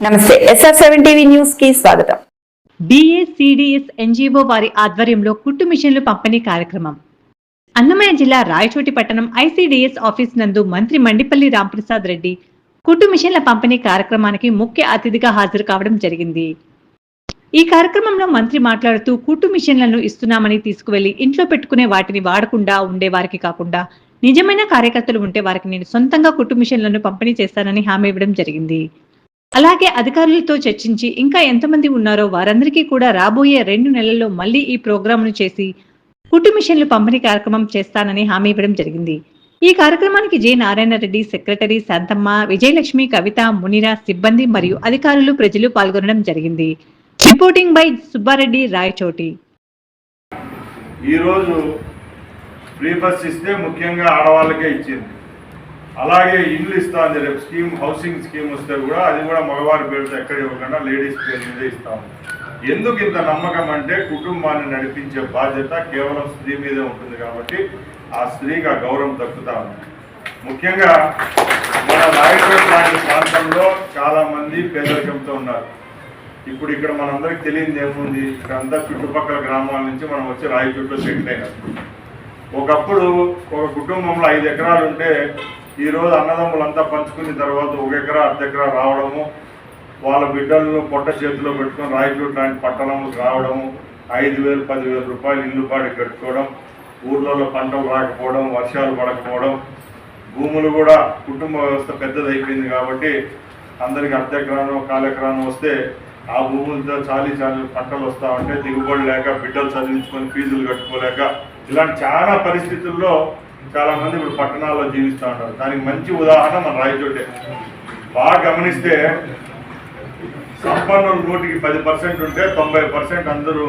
నమస్తే SR seven TV న్యూస్కి స్వాగతం ఎన్జిఓ వారి ఆధ్వర్యంలో కుట్టు మిషన్లు పంపిణీ కార్యక్రమం. అన్నమయ్య జిల్లా రాయచోటి పట్టణం ఐసిడిఎస్ ఆఫీస్ నందు మంత్రి మండిపల్లి రాంప్రసాద్ రెడ్డి కుట్టు మిషన్ల పంపిణీ కార్యక్రమానికి ముఖ్య అతిథిగా హాజరు కావడం జరిగింది. ఈ కార్యక్రమంలో మంత్రి మాట్లాడుతూ కుట్టు మిషన్లను ఇస్తున్నామని తీసుకువెళ్ళి ఇంట్లో పెట్టుకునే వాటిని వాడకుండా ఉండే వారికి కాకుండా నిజమైన కార్యకర్తలు ఉంటే వారికి నేను సొంతంగా కుట్టు మిషన్లను పంపిణీ చేస్తానని హామీ ఇవ్వడం జరిగింది. అలాగే అధికారులతో చర్చించి ఇంకా ఎంతమంది ఉన్నారో వారందరికీ కూడా రాబోయే రెండు నెలల్లో మళ్ళీ ఈ ప్రోగ్రాంను చేసి కుట్టు మిషన్లు పంపిణీ కార్యక్రమం చేస్తానని హామీ ఇవ్వడం జరిగింది. ఈ కార్యక్రమానికి జె. నారాయణ రెడ్డి సెక్రటరీ శాంతమ్మ విజయలక్ష్మి కవిత మునిరా సిబ్బంది మరియు అధికారులు ప్రజలు పాల్గొనడం జరిగింది. Reporting by Subba Reddy Rayachoti. ఈరోజు ఫ్రీ బస్ ఇస్తే ముఖ్యంగా ఆడవాళ్ళకే ఇచ్చింది. అలాగే ఇల్లు ఇస్తా అని రేపు స్కీమ్ హౌసింగ్ స్కీమ్ వస్తే కూడా అది కూడా మగవారి పేరుతో ఎక్కడ ఇవ్వకుండా లేడీస్ పేరు మీద ఇస్తాము ఎందుకు ఇంత నమ్మకం అంటే కుటుంబాన్ని నడిపించే బాధ్యత కేవలం స్త్రీ మీదే ఉంటుంది కాబట్టి ఆ స్త్రీకి ఆ గౌరవం తగ్గుతా ఉంది. ముఖ్యంగా మన రాయచోట లాంటి ప్రాంతంలో చాలామంది పేదరికంతో ఉన్నారు. ఇప్పుడు ఇక్కడ మనందరికి తెలియదు ఏముంది? ఇక్కడ అంతా చుట్టుపక్కల గ్రామాల నుంచి మనం వచ్చి రాయచోట్లో సెటిల్ అయినాం. ఒకప్పుడు ఒక కుటుంబంలో ఐదు ఎకరాలు ఉంటే ఈ రోజు అన్నదమ్ములంతా పంచుకున్న తర్వాత ఒక ఎకరా అర్ధ ఎకరా రావడము వాళ్ళ బిడ్డలను పొట్ట చేతిలో పెట్టుకొని రాయచోటు లాంటి పట్టణంలోకి రావడము ఐదు వేలు పదివేల రూపాయలు ఇల్లు పాడి కట్టుకోవడం ఊర్లలో పంటలు రాకపోవడం వర్షాలు పడకపోవడం భూములు కూడా కుటుంబ వ్యవస్థ పెద్దదైపోయింది కాబట్టి అందరికి అర్ధ ఎకరాను కాలెకరాను వస్తే ఆ భూములతో చాలీ చాలీ పంటలు వస్తా ఉంటే దిగుబడి లేక బిడ్డలు చదివించుకొని ఫీజులు కట్టుకోలేక ఇలాంటి చాలా పరిస్థితుల్లో చాలా మంది ఇప్పుడు పట్టణాల్లో జీవిస్తూ ఉంటారు దానికి మంచి ఉదాహరణ మన రాయచోటే. బాగా గమనిస్తే సంపన్నుల నూటికి పది పర్సెంట్ ఉంటే తొంభై పర్సెంట్ అందరూ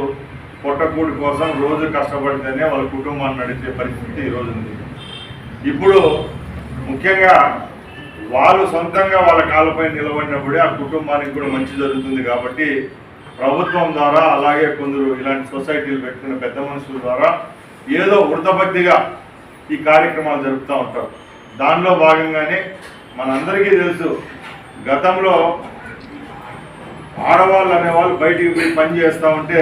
పొట్టకూడి కోసం రోజు కష్టపడితేనే వాళ్ళ కుటుంబాన్ని నడిచే పరిస్థితి ఈరోజు ఉంది. ఇప్పుడు ముఖ్యంగా వాళ్ళు సొంతంగా వాళ్ళ కాళ్ళపై నిలబడినప్పుడే ఆ కుటుంబానికి కూడా మంచి జరుగుతుంది కాబట్టి ప్రభుత్వం ద్వారా అలాగే కొందరు ఇలాంటి సొసైటీలు పెట్టుకున్న పెద్ద మనుషుల ద్వారా ఏదో వృతబద్ధిగా ఈ కార్యక్రమాలు జరుపుతూ ఉంటారు దానిలో భాగంగానే మనందరికీ తెలుసు గతంలో ఆడవాళ్ళు అనేవాళ్ళు బయటికి పోయి పని చేస్తూ ఉంటే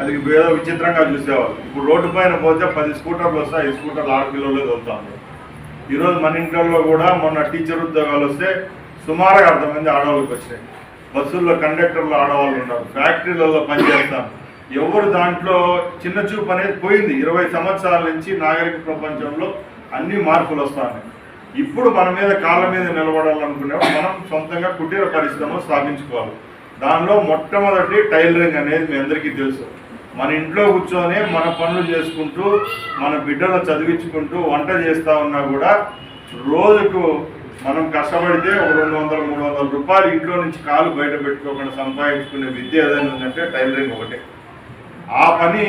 అది ఏదో విచిత్రంగా చూసేవాళ్ళు. ఇప్పుడు రోడ్డు పైన పోతే పది స్కూటర్లు వస్తాయి ఐదు స్కూటర్లు ఆడపిల్లలే తోలుతా ఉన్నారు ఈరోజు మన ఇంట్లో కూడా మొన్న టీచర్ ఉద్యోగాలు వస్తే సుమారుగా అర్థమైంది ఆడవాళ్ళకి వచ్చాయి. బస్సుల్లో కండక్టర్లు ఆడవాళ్ళు ఉన్నారు ఫ్యాక్టరీలలో పనిచేస్తాను ఎవరు దాంట్లో చిన్న చూపు అనేది పోయింది. ఇరవై సంవత్సరాల నుంచి నాగరిక ప్రపంచంలో అన్ని మార్పులు వస్తాయి ఇప్పుడు మన మీద కాళ్ళ మీద నిలబడాలనుకునేవాడు మనం సొంతంగా కుటీర పరిశ్రమ స్థాపించుకోవాలి. దానిలో మొట్టమొదటి టైలరింగ్ అనేది మీ అందరికీ తెలుసు. మన ఇంట్లో కూర్చొని మన పనులు చేసుకుంటూ మన బిడ్డలు చదివించుకుంటూ వంట చేస్తా ఉన్నా కూడా రోజుకు మనం కష్టపడితే ఒక రెండు వందల మూడు వందల రూపాయలు ఇంట్లో నుంచి కాలు బయట పెట్టుకోకుండా సంపాదించుకునే విద్య ఏదైనా ఉందంటే టైలరింగ్ ఒకటే. ఆ పని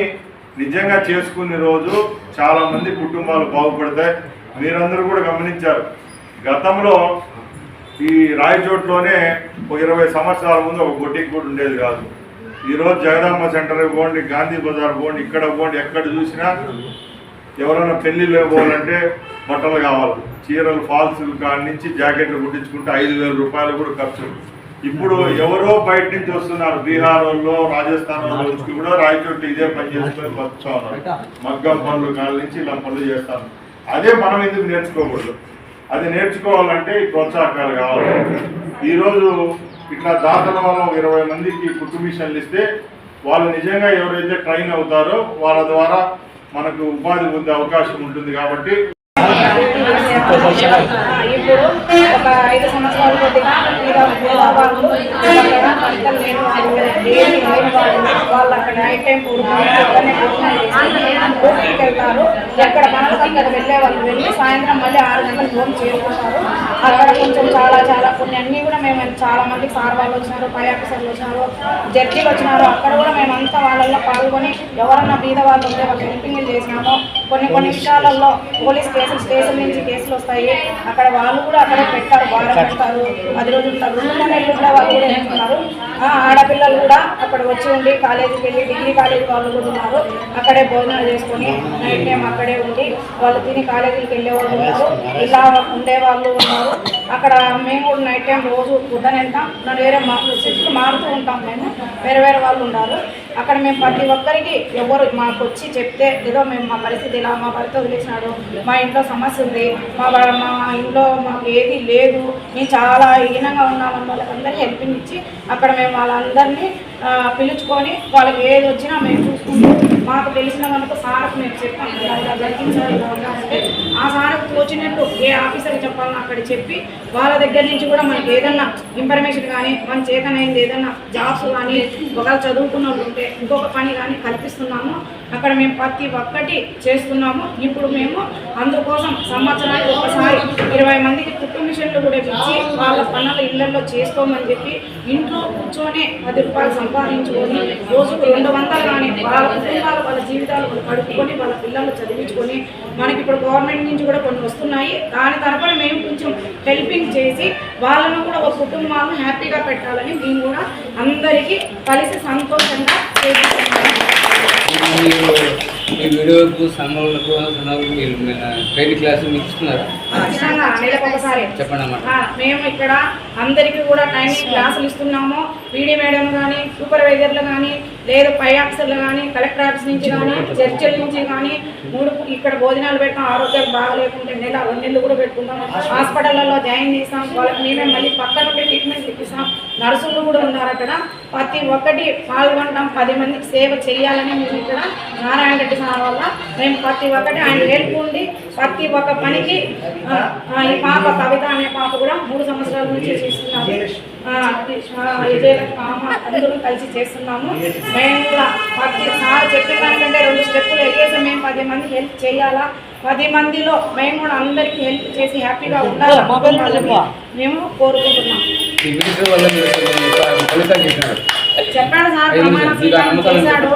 నిజంగా చేసుకునే రోజు చాలామంది కుటుంబాలు బాగుపడతాయి. మీరందరూ కూడా గమనించారు. గతంలో ఈ రాయచోట్లోనే ఒక ఇరవై సంవత్సరాల ముందు ఒక బొటిక్ కూడా ఉండేది కాదు. ఈరోజు జగదాంబ సెంటర్ పోండి గాంధీ బజార్ పోండి ఇక్కడ పోండి ఎక్కడ చూసినా ఎవరైనా పెళ్ళిలో పోవాలంటే బట్టలు కావాలి. చీరలు ఫాల్స్ కాడి నుంచి జాకెట్లు కుట్టించుకుంటే ఐదు వేల రూపాయలు కూడా ఖర్చు. ఇప్పుడు ఎవరో బయట నుంచి వస్తున్నారు. బీహార్ వాళ్ళు రాజస్థాన్ వాళ్ళు కూడా రాయచోటి ఇదే పని చేసుకొని బతుకుతా ఉన్నారు. మగ్గం పనులు కాళ్ళ నుంచి ఇలా పనులు చేస్తాను అదే మనం ఎందుకు నేర్చుకోకూడదు? అది నేర్చుకోవాలంటే ఈ ప్రోత్సాహకాలు కావాలి. ఈరోజు ఇట్లా దాతల వల్ల ఒక ఇరవై మందికి కుట్టు మిషన్లు ఇస్తే వాళ్ళు నిజంగా ఎవరైతే ట్రైన్ అవుతారో వాళ్ళ ద్వారా మనకు ఉపాధి పొందే అవకాశం ఉంటుంది కాబట్టి ఇప్పుడు ఒక ఐదు సంవత్సరాల కొద్దిగా వాళ్ళు అక్కడ పంటలు లేని వాళ్ళు ఏమి లేని అక్కడ నైట్ టైం వెళ్తారు ఎక్కడ మనసు అక్కడ వెళ్ళే వాళ్ళు వెళ్ళి సాయంత్రం మళ్ళీ ఆరు గంటలకు భోజనం చేరుకుంటారు అక్కడ కొంచెం చాలా చాలా కొన్ని అన్నీ కూడా మేము చాలా మంది సార్ వాళ్ళు వచ్చినారు పై ఆఫీసర్లు వచ్చినారు జడ్జీలు వచ్చినారు. అక్కడ కూడా మేమంతా వాళ్ళల్లో పాల్గొని ఎవరన్నా బీద వాళ్ళు ఉంటే వాళ్ళకి హెల్పింగ్ చేసినాము. కొన్ని కొన్ని విషయాలలో పోలీస్ కేసులు స్టేషన్ నుంచి కేసులు వస్తాయి. అక్కడ వాళ్ళు కూడా అక్కడే పెట్టారు వారం పెడతారు పది రోజులు ఉంటారు. రెండు నెలలు కూడా వాళ్ళు కూడా ఆడపిల్లలు కూడా అక్కడ వచ్చి ఉండి కాలేజీకి వెళ్ళి డిగ్రీ కాలేజీ వాళ్ళు కూడా ఉన్నారు. అక్కడే భోజనాలు చేసుకొని నైట్ టైం అక్కడే ఉండి వాళ్ళు తిని కాలేజీకి వెళ్ళే వాళ్ళు ఉన్నారు. ఇలా ఉండే వాళ్ళు ఉన్నారు. అక్కడ మేము కూడా నైట్ టైం రోజు పొద్దున వెళ్తాం నన్ను వేరే మా షిఫ్ట్ మారుతూ ఉంటాం మేము. వేరే వేరే వాళ్ళు ఉన్నారు. అక్కడ మేము ప్రతి ఒక్కరికి ఎవరు మాకు వచ్చి చెప్తే ఏదో మేము మా పరిస్థితి ఇలా మా భర్త వదిలేసినాడు మా ఇంట్లో సమస్య ఉంది మా మా ఇంట్లో మాకు ఏది లేదు మేము చాలా హీనంగా ఉన్నామని వాళ్ళకందరికీ హెల్పింగ్ ఇచ్చి అక్కడ మేము వాళ్ళందరినీ పిలుచుకొని వాళ్ళకి ఏది వచ్చినా మేము చూసుకుంటూ మాకు తెలిసిన వాళ్ళకు సార్కు మేము చెప్పాము ఇలా ఇలా ఇలా ఆ సార్కు తోచినట్టు ఏ ఆఫీసర్కి చెప్పాలని అక్కడ చెప్పి వాళ్ళ దగ్గర నుంచి కూడా మనకి ఏదన్నా ఇన్ఫర్మేషన్ కానీ మన చేతనైంది ఏదన్నా జాబ్స్ కానీ ఒకవేళ చదువుకున్న ఉంటే ఇంకొక పని కానీ కల్పిస్తున్నాము. అక్కడ మేము ప్రతి ఒక్కటి చేస్తున్నాము. ఇప్పుడు మేము అందుకోసం సంవత్సరానికి ఒకసారి ఇరవై మందికి కుటుంబ మిషన్లు కూడా ఇచ్చి వాళ్ళ పనులు ఇళ్ళలో చేసుకోమని చెప్పి ఇంట్లో కూర్చొని పది రూపాయలు సంపాదించుకొని రోజుకు రెండు వందలు కానీ వాళ్ళ కుటుంబాలు వాళ్ళ జీవితాలు వాళ్ళు కడుపుకొని వాళ్ళ పిల్లలు చదివించుకొని మనకి ఇప్పుడు గవర్నమెంట్ నుంచి కూడా కొన్ని వస్తున్నాయి. దాని తరఫున మేము కొంచెం హెల్పింగ్ చేసి వాళ్ళను కూడా ఒక కుటుంబాలను హ్యాపీగా పెట్టాలని మేము కూడా అందరికీ కలిసి సంతోషంగా చేస్తున్నాము ఈ వీడియోలకు సంఘాలకు సంఘాలకు మీరు క్లాస్ మీకు ఇస్తున్నారా? చెప్పండి ఆ, మేము ఇక్కడ అందరికీ కూడా ట్రైనింగ్ క్లాసులు ఇస్తున్నాము. పీడీ మేడం కానీ సూపర్వైజర్లు కానీ లేదు పై ఆఫీసర్లు కానీ కలెక్టర్ ఆఫీస్ నుంచి కానీ చర్చల నుంచి కానీ మూడు ఇక్కడ భోజనాలు పెడతాం ఆరోగ్యాలు బాగలేకుంటే నెల రెండు నెలలు కూడా పెట్టుకుంటాం హాస్పిటల్లో జాయిన్ చేస్తాం. వాళ్ళకి మేమే మళ్ళీ పక్కన ఉండే ట్రీట్మెంట్ ఇప్పిస్తాం. నర్సులు కూడా ఉన్నారు అక్కడ. ప్రతి ఒక్కటి పాల్గొంటాం పది మందికి సేవ చేయాలని మేము ఇక్కడ నారాయణ రెడ్డి సార్ వల్ల మేము ప్రతి ఒక్కటి ఆయన హెల్ప్ ఉండి ప్రతి ఒక్క పనికి ఈ పాప కవిత అనే పాప కూడా మూడు సంవత్సరాల నుంచి ఆ, విజయలక్ష్మి అందరూ కలిసి చేస్తున్నాము. మేము కూడా ప్రతి సార్ చెప్పిన దానికంటే రెండు స్టెప్పులు ఎగేసి. మేము పది మందికి హెల్ప్ చేయాలా? పది మందిలో మేము కూడా అందరికీ హెల్ప్ చేసి హ్యాపీగా ఉండాలని మేము కోరుకుంటున్నాం. చెప్పాడు. సార్ ప్రమాణ చేశాడు.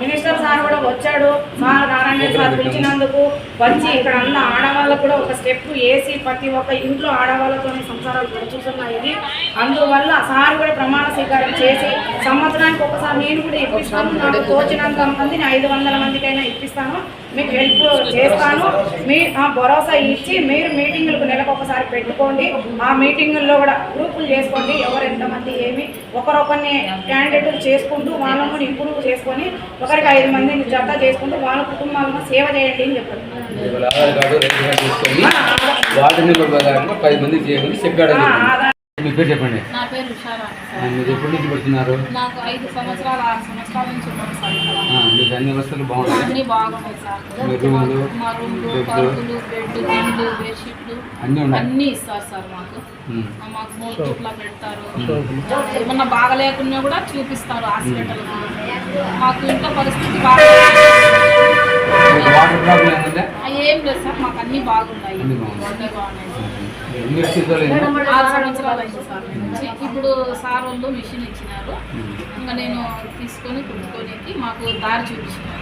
మినిస్టర్ సార్ కూడా వచ్చాడు. సార్ నారాయణ సార్ పిలిచినందుకు వచ్చి ఇక్కడ అన్న ఆడవాళ్ళకు కూడా ఒక స్టెప్ వేసి ప్రతి ఒక్క ఇంట్లో ఆడవాళ్ళతోనే సంసారాలు చూస్తున్నాయి ఇది అందువల్ల సార్ కూడా ప్రమాణ స్వీకారం చేసి సంవత్సరానికి ఒకసారి నేను కూడా ఇప్పిస్తాను. నాకు తోచినంత మందిని ఐదు వందల మందికైనా ఇప్పిస్తాను. మీకు హెల్ప్ చేస్తాను. మీ ఆ భరోసా ఇచ్చి మీరు మీటింగులకు నెలకు ఒకసారి పెట్టుకోండి. ఆ మీటింగుల్లో కూడా గ్రూపులు చేసుకోండి. ఎవరు ఎంతమంది ఏమి ఒకరొకరిని క్యాండిడేట్లు చేసుకుంటూ వాళ్ళని కూడా ఇంప్రూవ్ చేసుకొని ఒకరికి ఐదు మందిని జత చేసుకుంటూ వాళ్ళ కుటుంబాలను సేవ చేయండి అని చెప్పారు. పది మంది చేయమని చెప్పాడు ఆ, ఆధార్ మీ పేరు చెప్పండి. నా పేరు ఉషారా మీరు ఎప్పటి నుంచి పెడుతున్నారు? నాకు ఐదు సంవత్సరాల ఆరు సంవత్సరాల నుంచి ఉన్నాను సార్ ఇక్కడ. ఆ, మీకు అన్ని వసతులు బాగున్నాయి? అన్నీ బాగున్నాయి సార్. మీ రూములు మా రూమ్లు బెడ్లు పరుపులు బెడ్ దిండు బెడ్షీట్లు అన్నీ ఉన్నాయి. అన్నీ ఇస్తారు సార్ మాకు. మూడు పెడతారు. ఏమన్నా బాగలేకున్నా కూడా చూపిస్తారు హాస్పిటల్ మాకు ఇంట్లో పరిస్థితి బాగా ఏం లేదు సార్ మాకు అన్నీ బాగున్నాయి. అన్నీ బాగున్నాయి. ఆరు సంవత్సరాలు అయింది సార్. వచ్చి. ఇప్పుడు సార్ వాళ్ళు మిషన్ ఇచ్చినారు. ఇంకా నేను తీసుకొని కుట్టుకోనికి మాకు దారి చూపించినారు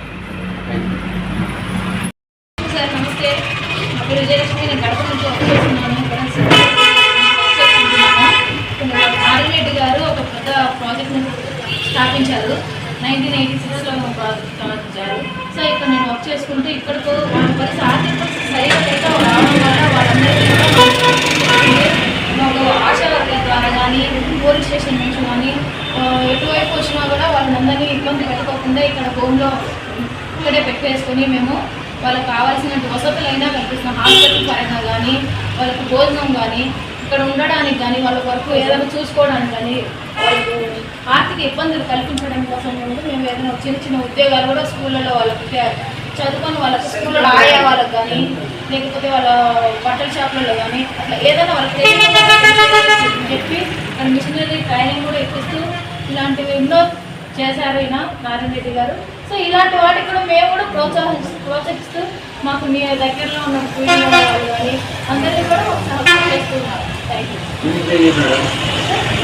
సార్ నమస్తే. నా పేరు విజయలక్ష్మి. నేను గడప నుంచి వచ్చేస్తున్నాను ఆర్ఎల్రెడ్డి గారు ఒక పెద్ద ప్రాజెక్ట్ని స్థాపించారు. నైన్టీన్ ఎయిటీ సిక్స్లో ప్రాజెక్ట్ సో ఇక్కడ నేను వర్క్ చేసుకుంటూ ఇక్కడికి వాళ్ళ పరిస్థితి ఆర్థిక పరిస్థితి సరిగా లేక రావడం వల్ల వాళ్ళందరికీ ఆశా ద్వారా కానీ పోలీస్ స్టేషన్ నుంచి కానీ ఎటువైపు వచ్చినా కూడా వాళ్ళందరినీ ఇబ్బంది పెట్టుకోకుండా ఇక్కడ హోమ్లో ఇక్కడే పెట్టేసుకొని మేము వాళ్ళకి కావాల్సిన వసతులైనా కల్పిస్తున్నాం హాస్పిటల్ పరంగా కానీ వాళ్ళకి భోజనం కానీ ఇక్కడ ఉండడానికి కానీ వాళ్ళ వరకు ఏదైనా చూసుకోవడానికి కానీ వాళ్ళకు ఆర్థిక ఇబ్బందులు కల్పించడం కోసం ముందు మేము ఏదైనా చిన్న చిన్న ఉద్యోగాలు కూడా స్కూళ్ళలో వాళ్ళకి చదువుకొని వాళ్ళ స్కూల్లో ఆయా వాళ్ళకి కానీ లేకపోతే వాళ్ళ బట్టల షాపులలో కానీ అట్లా ఏదైనా వాళ్ళకి చెప్పి అక్కడ మిషనరీ ట్రైనింగ్ కూడా ఇప్పిస్తూ ఇలాంటివి ఎన్నో చేశారు ఈయన నారాయణ రెడ్డి గారు. సో ఇలాంటి వాటికి కూడా మేము కూడా ప్రోత్సహిస్తూ ప్రోత్సహిస్తూ మాకు మీ దగ్గరలో ఉన్న వీడియో వాళ్ళు కానీ అందరినీ కూడా సహకారం చేస్తున్నారు థ్యాంక్ యూ